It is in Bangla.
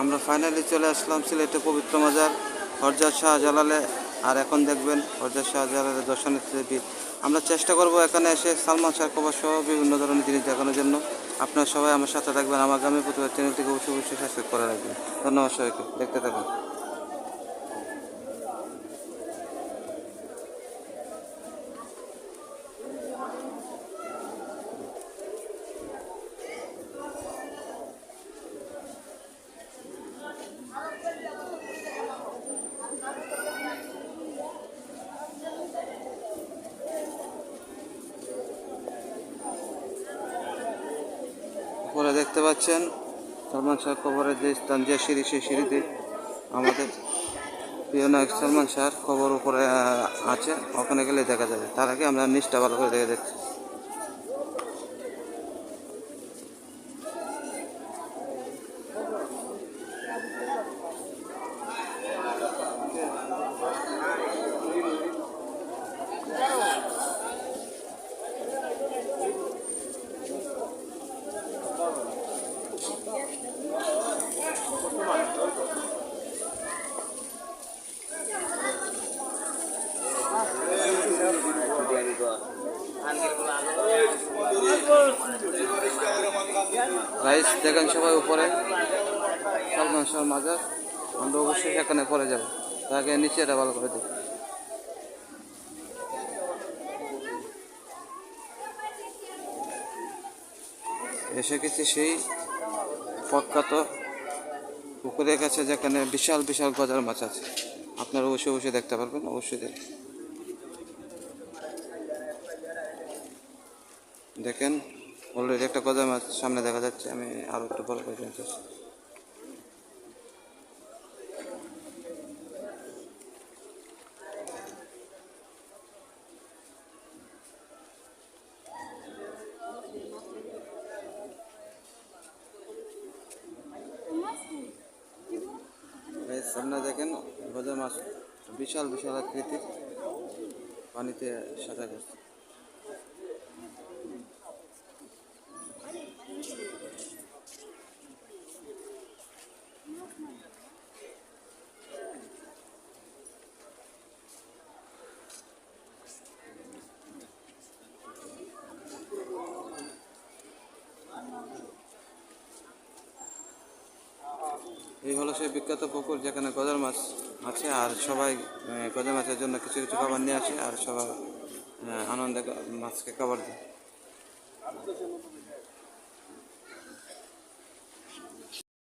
আমরা ফাইনালি চলে আসলাম সিলেটে পবিত্র মাজার হরজাদ শাহজালালে আর এখন দেখবেন হরজাদ শাহজালালের ভিড় আমরা চেষ্টা করব এখানে এসে সালমান শাহ কবর সহ বিভিন্ন ধরনের জিনিস দেখানোর জন্য। আপনারা সবাই আমার সাথে থাকবেন আমার গ্রামের প্রতিবার চ্যানেলটিকে অবশ্যই অবশ্যই সাবস্ক্রাইব করে রাখবেন। ধন্যবাদ সবাইকে, দেখতে থাকুন উপরে দেখতে পাচ্ছেন, সালমান শাহ খবরের যে স্থান, যে সিঁড়ি, সেই সিঁড়িতে আমাদের প্রিয় নায়ক সালমান শাহর খবর উপরে আছে। ওখানে গেলে দেখা যাবে। তার আগে আমরা নিচটা ভালো করে দেখে দেখছি। রাইস দেখেন সবাই উপরে। সালমান শাহ মাজার আমরা অবশ্যই সেখানে পরে যাব। আগে নিচে এটা ভালো করে দেখি। এসে গেছি সেই প্রখ্যাত পুকুরের কাছে যেখানে বিশাল বিশাল গজার মাছ আছে। আপনারা অবশ্যই অবশ্যই দেখতে পারবেন। অবশ্যই দেখ দেখেন অলরেডি একটা গজার মাছ সামনে দেখা যাচ্ছে, আমি আরও একটু বড় করে দিতে। সামনে দেখেন গজার মাছ বিশাল বিশাল আকৃতির পানিতে সাদা করছে এই হলো সেই বিখ্যাত পুকুর যেখানে গজার মাছ আছে আর সবাই গজার মাছের জন্য কিছু কিছু খাবার নিয়ে আসে আর সবাই আনন্দে মাছকে খাবার দেয়।